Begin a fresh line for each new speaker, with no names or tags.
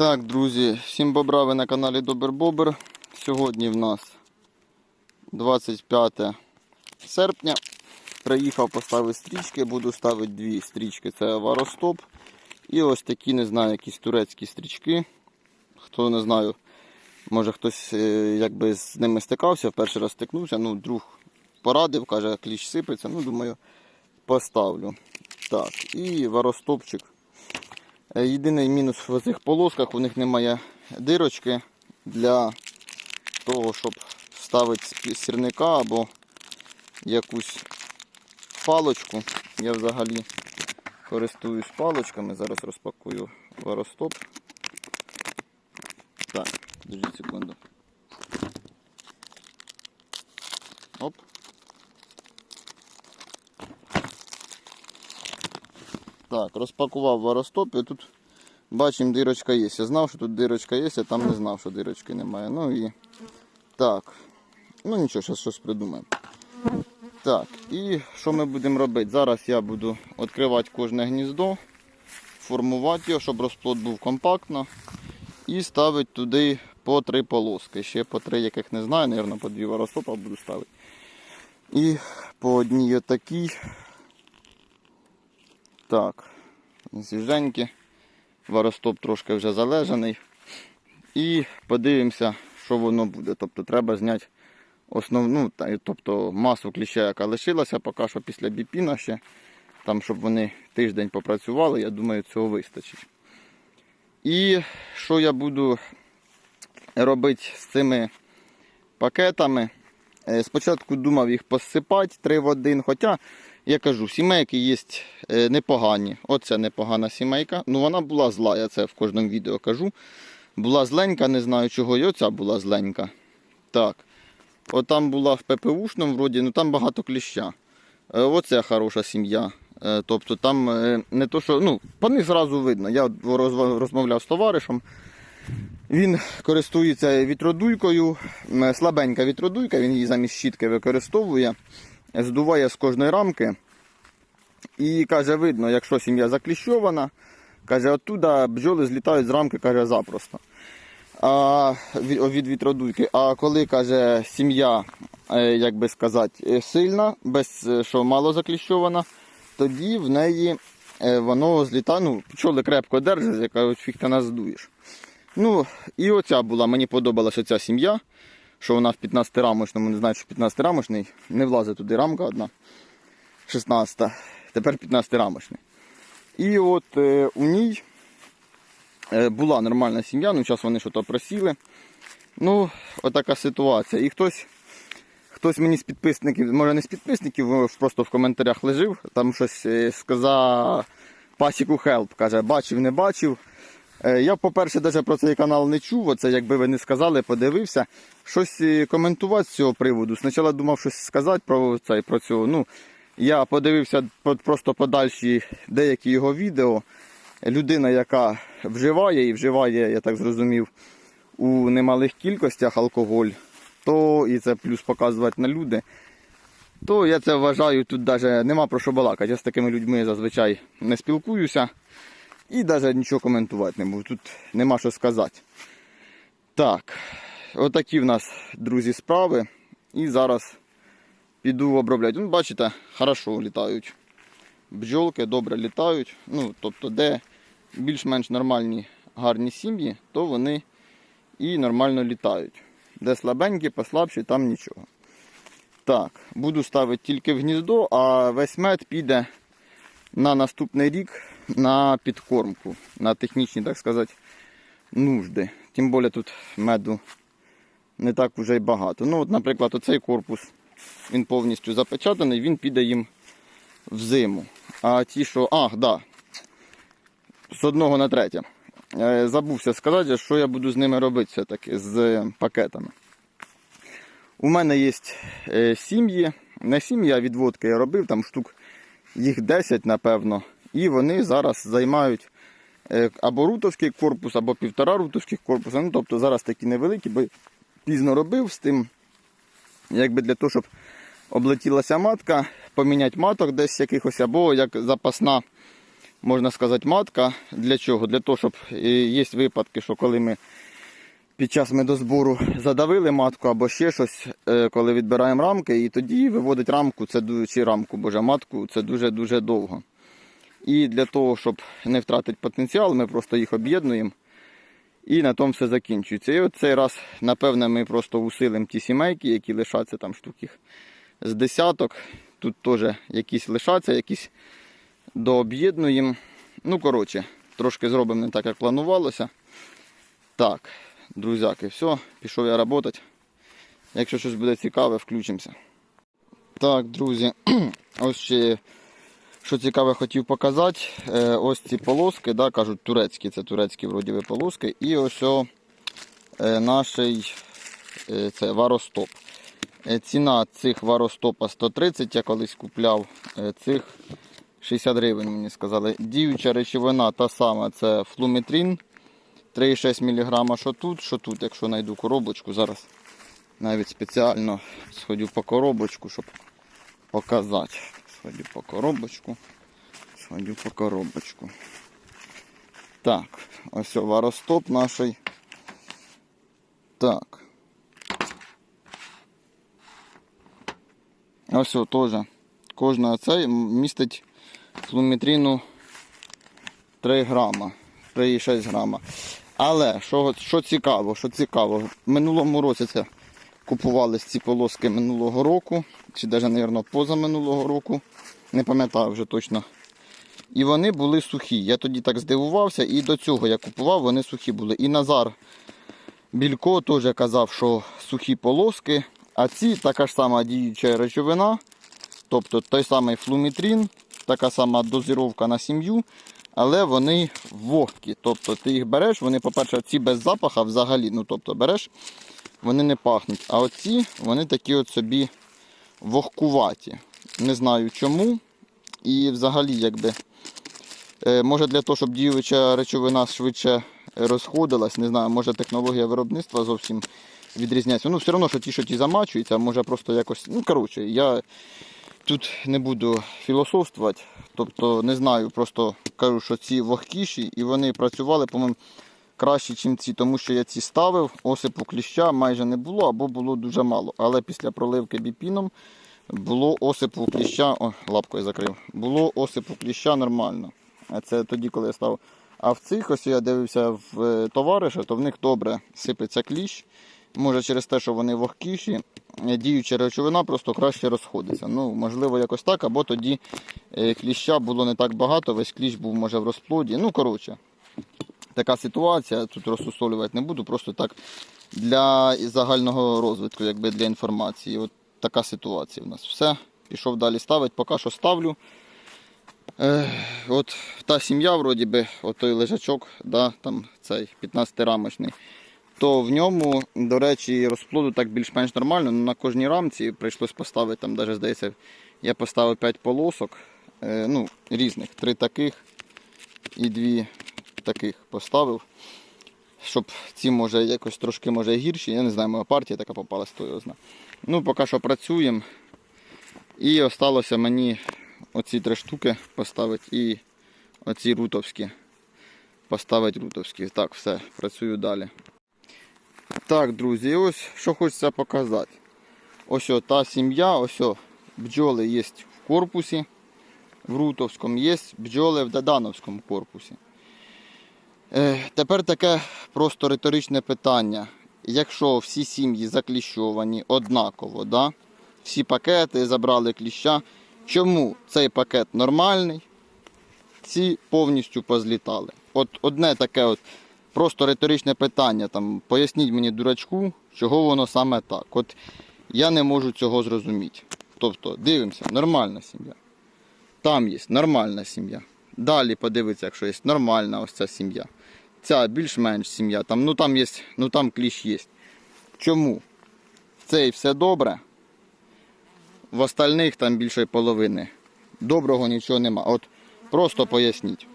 Так, друзі, всім бобра, ви на каналі Добер Бобер. Сьогодні в нас 25 серпня. Приїхав поставити стрічки, буду ставити дві стрічки. Це варостоп. І ось такі, не знаю, якісь турецькі стрічки. Хто не знаю, може хтось е, якби з ними стикався, в перший раз стикнувся. Ну, друг порадив, каже, кліщ сипеться. Ну, думаю, поставлю. Так, і варостопчик. Е, Єдиний мінус в цих полосках, у них немає дирочки для того, щоб вставити сірника або якусь палочку. Я взагалі користуюсь палочками. Зараз розпакую варостоп. Так, подождіть секунду. Оп. Так, розпакував варостоп і тут бачимо дирочка є. Я знав, що тут дирочка є, а там не знав, що дирочки немає. Ну і так. Ну нічого, зараз щось придумаємо. Так, і що ми будемо робити? Зараз я буду відкривати кожне гніздо, формувати його, щоб розплод був компактно. І ставити туди по три полоски. Ще по три, яких не знаю, мабуть, по дві варостопа буду ставити. І по одній отакій. Так, свіженькі. Варостоп трошки вже залежаний. І подивимося, що воно буде. Тобто треба зняти основну, тобто масу кліща, яка лишилася, поки що після біпіна ще. Там, щоб вони тиждень попрацювали, я думаю, цього вистачить. І що я буду робити з цими пакетами? Е, Спочатку думав їх посипати 3 в 1, хоча я кажу, сімейки є е, непогані. Оце непогана сімейка. Ну вона була зла, я це в кожному відео кажу. Була зленька, не знаю чого, і оця була зленька. Так. От там була в ППУшному вроді, ну там багато кліща. Е, Оце хороша сім'я. Е, Тобто там не то, що. Ну, по них зразу видно. Я розмовляв з товаришем. Він користується вітродуйкою, слабенька вітродуйка, він її замість щітки використовує, здуває з кожної рамки. І каже, видно, якщо сім'я закліщована, каже, оттуда бджоли злітають з рамки, каже, запросто. А, від, вітродуйки. А коли каже, сім'я, е, як би сказати, е, сильна, без е, що мало закліщована, тоді в неї воно злітає, ну, пчоли крепко держать, яка фіг ти нас здуєш. Ну, і оця була, мені подобалася ця сім'я, що вона в 15-рамочному, не знаю, що 15-рамочний, не влазить туди рамка одна. 16, тепер 15-рамочний. І от е, у ній е, була нормальна сім'я, ну зараз вони щось просіли. Ну, отака ситуація. І хтось, хтось мені з підписників, може не з підписників, просто в коментарях лежив, там щось е, сказав пасіку хелп, каже, бачив, не бачив. Е, Я, по-перше, навіть про цей канал не чув, оце якби ви не сказали, подивився. Щось е, коментувати з цього приводу. Спочатку думав щось сказати про цей про цього. Ну, я подивився просто подальші деякі його відео. Людина, яка вживає і вживає, я так зрозумів, у немалих кількостях алкоголь, то і це плюс показувати на люди. То я це вважаю, тут навіть нема про що балакати. Я з такими людьми зазвичай не спілкуюся. І навіть нічого коментувати не можу. Тут нема що сказати. Так, отакі в нас, друзі, справи. І зараз піду обробляти. Ну, бачите, хорошо літають. Бджолки добре літають. Ну, тобто, де більш-менш нормальні гарні сім'ї, то вони і нормально літають. Де слабенькі, послабші, там нічого. Так, буду ставити тільки в гніздо, а весь мед піде на наступний рік на підкормку, на технічні, так сказати, нужди. Тим більше тут меду не так вже й багато. Ну, от, наприклад, оцей корпус, він повністю запечатаний, він піде їм в зиму. А ті, що. Ах, да. З одного на третє. Е, Забувся сказати, що я буду з ними робити все-таки з пакетами. У мене є е, сім'ї. Не сім'ї, а відводки я робив, там штук їх 10, напевно. І вони зараз займають е, або рутовський корпус, або півтора рутовських корпуса. Ну, тобто зараз такі невеликі, бо пізно робив з тим, якби для того, щоб облетілася матка, поміняти маток десь якихось, або як запасна можна сказати, матка. Для чого? Для того, щоб е, є випадки, що коли ми під час медозбору задавили матку або ще щось, е, коли відбираємо рамки, і тоді виводить рамку, це чи рамку, боже, матку, це дуже-дуже довго. І для того, щоб не втратити потенціал, ми просто їх об'єднуємо. І на тому все закінчується. І от цей раз, напевне, ми просто усилимо ті сімейки, які лишаться там штук їх з десяток. Тут теж якісь лишаться, якісь дооб'єднуємо. Ну, коротше, трошки зробимо не так, як планувалося. Так, друзяки, все, пішов я працювати. Якщо щось буде цікаве, включимося. Так, друзі, ось ще що цікаве хотів показати. Е, ось ці полоски, да, кажуть турецькі, це турецькі вроді би полоски. І ось о, е, наш е, це варостоп. Ціна цих варостопа 130, я колись купляв цих 60 гривень, мені сказали. Діюча речовина та сама, це флуметрин 3,6 мг. Що тут, що тут, якщо знайду коробочку, зараз навіть спеціально сходю по коробочку, щоб показати. Сходю по коробочку. Сходю по коробочку. Так, ось варостоп наш. Так. Ось теж. Кожна цей містить флуметрину 3 грама, 3,6 грама. Але що, що цікаво, що цікаво, в минулому році це купувались ці полоски минулого року, чи навіть, мабуть, позаминулого року. Не пам'ятаю вже точно. І вони були сухі. Я тоді так здивувався, і до цього я купував, вони сухі були. І Назар Білько теж казав, що сухі полоски, а ці така ж сама діюча речовина, тобто той самий флумітрін, така сама дозіровка на сім'ю, але вони вогкі. Тобто ти їх береш, вони, по-перше, ці без запаха взагалі. Ну, тобто береш, вони не пахнуть. А оці, вони такі от собі вогкуваті. Не знаю чому. І взагалі, якби. Е, Може для того, щоб діюча речовина швидше розходилась, не знаю, може технологія виробництва зовсім відрізняється. Ну, все одно, що ті, що ті замачуються, може просто якось. Ну, коротше, я тут не буду філософствувати. Тобто не знаю, просто кажу, що ці вогкіші і вони працювали, по-моєму, краще, ніж ці, тому що я ці ставив, осипу кліща майже не було або було дуже мало. Але після проливки біпіном було осипу кліща, о, лапкою закрив, було осипу кліща нормально. Це тоді, коли я став. А в цих ось я дивився в е, товариша, то в них добре сипеться кліщ. Може через те, що вони вогкіші, діюча речовина просто краще розходиться. Ну, можливо, якось так, або тоді е, кліща було не так багато, весь кліщ був може в розплоді. Ну, коротше, така ситуація. Тут розсусолювати не буду, просто так для загального розвитку, якби для інформації. От така ситуація у нас. Все, пішов далі ставити, поки що ставлю. Е, от та сім'я, вроді би, от той лежачок, да, там цей 15-рамочний, то в ньому, до речі, розплоду так більш-менш нормально. Ну, на кожній рамці прийшлось поставити, там, навіть здається, я поставив 5 полосок, е, ну, різних, три таких і дві таких поставив. Щоб ці може якось трошки може гірші. Я не знаю, моя партія така попалась, то його знає. Ну, поки що працюємо. І осталося мені оці три штуки поставити і оці рутовські. Поставити рутовські. Так, все, працюю далі. Так, друзі, ось що хочеться показати. Ось о, та сім'я, ось о, бджоли є в корпусі. В Рутовському є бджоли в Дадановському корпусі. Е, тепер таке просто риторичне питання. Якщо всі сім'ї закліщовані однаково, да? всі пакети забрали кліща, чому цей пакет нормальний, ці повністю позлітали? От одне таке от просто риторичне питання. Там, поясніть мені, дурачку, чого воно саме так. От я не можу цього зрозуміти. Тобто, дивимося, нормальна сім'я. Там є нормальна сім'я. Далі подивитися, якщо є нормальна ось ця сім'я. Ця більш-менш сім'я. Там, ну там є, ну там кліщ є. Чому? В цей все добре. В остальних там більше половини. Доброго нічого нема. От просто поясніть.